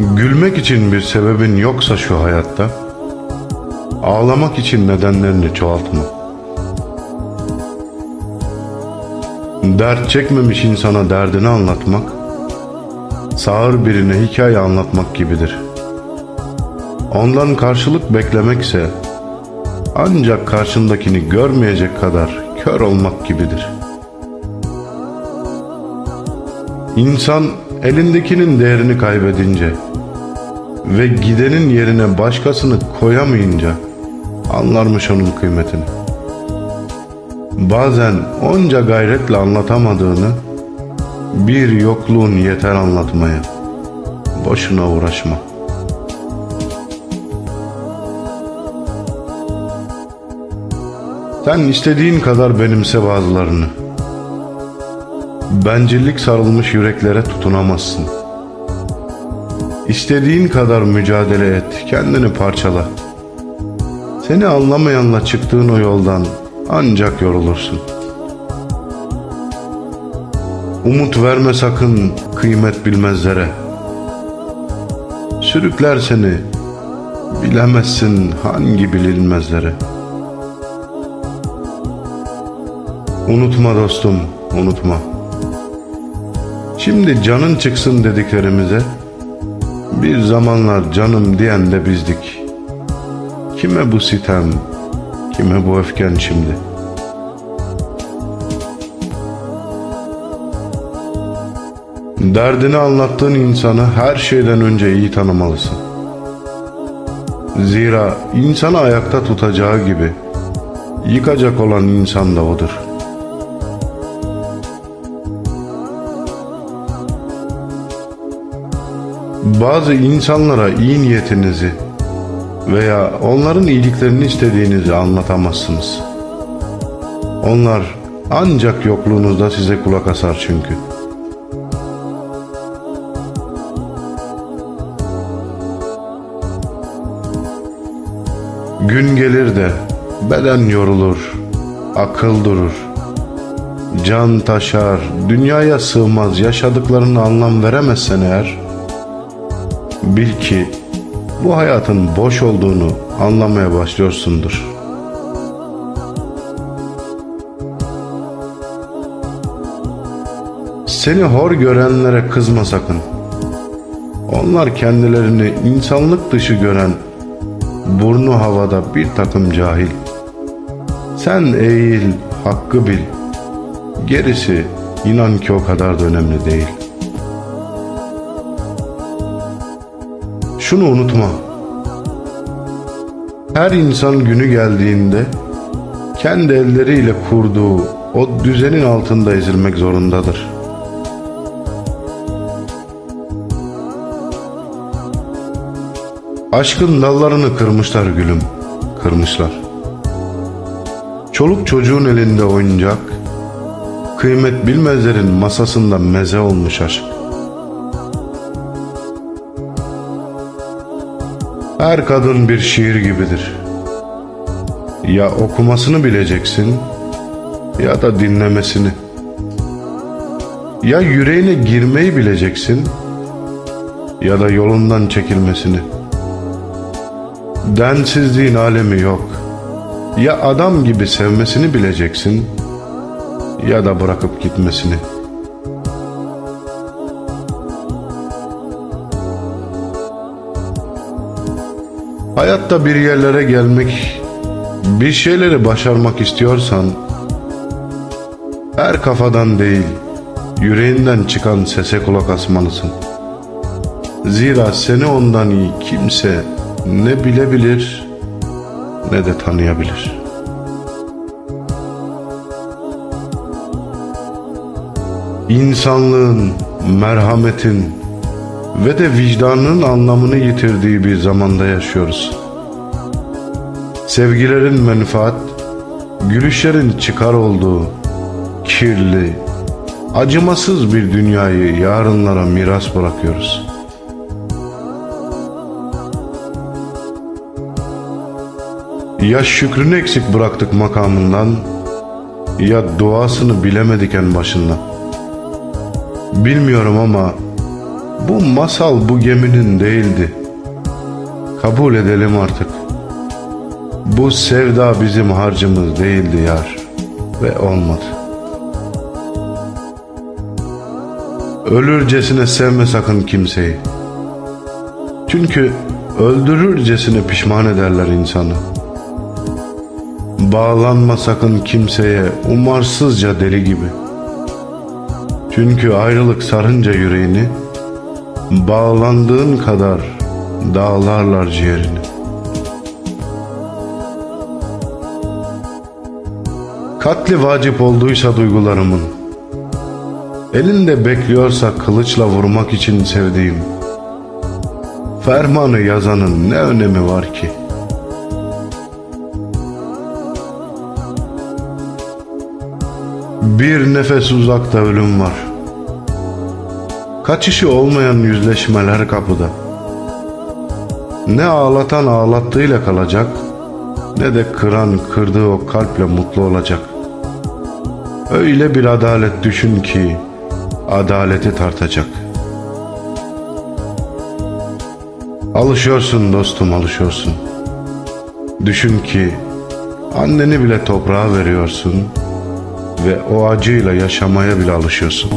Gülmek için bir sebebin yoksa şu hayatta, ağlamak için nedenlerini çoğaltma. Dert çekmemiş insana derdini anlatmak, sağır birine hikaye anlatmak gibidir. Ondan karşılık beklemekse, ancak karşındakini görmeyecek kadar kör olmak gibidir. İnsan elindekinin değerini kaybedince ve gidenin yerine başkasını koyamayınca anlarmış onun kıymetini. Bazen onca gayretle anlatamadığını bir yokluğun yeter anlatmaya. Boşuna uğraşma. Sen istediğin kadar benimse bazılarını. Bencillik sarılmış yüreklere tutunamazsın. İstediğin kadar mücadele et, kendini parçala. Seni anlamayanla çıktığın o yoldan ancak yorulursun. Umut verme sakın kıymet bilmezlere. Sürükler seni bilemezsin hangi bilinmezlere. Unutma dostum, unutma. Şimdi canın çıksın dediklerimize bir zamanlar canım diyen de bizdik. Kime bu sitem, kime bu öfken şimdi? Derdini anlattığın insanı her şeyden önce iyi tanımalısın. Zira insanı ayakta tutacağı gibi yıkacak olan insan da odur. Bazı insanlara iyi niyetinizi veya onların iyiliklerini istediğinizi anlatamazsınız. Onlar ancak yokluğunuzda size kulak asar çünkü. Gün gelir de beden yorulur, akıl durur. Can taşar, dünyaya sığmaz, yaşadıklarını anlam veremezsen eğer, bil ki bu hayatın boş olduğunu anlamaya başlıyorsundur. Seni hor görenlere kızma sakın. Onlar kendilerini insanlık dışı gören, burnu havada bir takım cahil. Sen eğil, hakkı bil. Gerisi inan ki o kadar da önemli değil. Şunu unutma. Her insan günü geldiğinde kendi elleriyle kurduğu o düzenin altında ezilmek zorundadır. Aşkın dallarını kırmışlar gülüm, kırmışlar. Çoluk çocuğun elinde oyuncak, kıymet bilmezlerin masasında meze olmuş aşk. Her kadın bir şiir gibidir. Ya okumasını bileceksin ya da dinlemesini. Ya yüreğine girmeyi bileceksin ya da yolundan çekilmesini. Densizliğin alemi yok. Ya adam gibi sevmesini bileceksin ya da bırakıp gitmesini. Hayatta bir yerlere gelmek, bir şeyleri başarmak istiyorsan her kafadan değil, yüreğinden çıkan sese kulak asmalısın. Zira seni ondan iyi kimse ne bilebilir ne de tanıyabilir. İnsanlığın, merhametin ve de vicdanının anlamını yitirdiği bir zamanda yaşıyoruz. Sevgilerin menfaat, gülüşlerin çıkar olduğu kirli, acımasız bir dünyayı yarınlara miras bırakıyoruz. Ya şükrünü eksik bıraktık makamından ya duasını bilemedik en başından. Bilmiyorum ama Bu masal bu geminin değildi. Kabul edelim artık. Bu sevda bizim harcımız değildi yar ve olmadı. Ölürcesine sevme sakın kimseyi. Çünkü öldürürcesine pişman ederler insanı. Bağlanma sakın kimseye umarsızca deli gibi. Çünkü ayrılık sarınca yüreğini, bağlandığın kadar dağlarlar ciğerini. Katli vacip olduysa duygularımın, elinde bekliyorsa kılıçla vurmak için sevdiğim, fermanı yazanın ne önemi var ki? Bir nefes uzakta ölüm var. Kaçışı olmayan yüzleşmeler kapıda. Ne ağlatan ağlattığıyla kalacak, ne de kıran kırdığı o kalple mutlu olacak. Öyle bir adalet düşün ki adaleti tartacak. Alışıyorsun dostum alışıyorsun. Düşün ki anneni bile toprağa veriyorsun ve o acıyla yaşamaya bile alışıyorsun.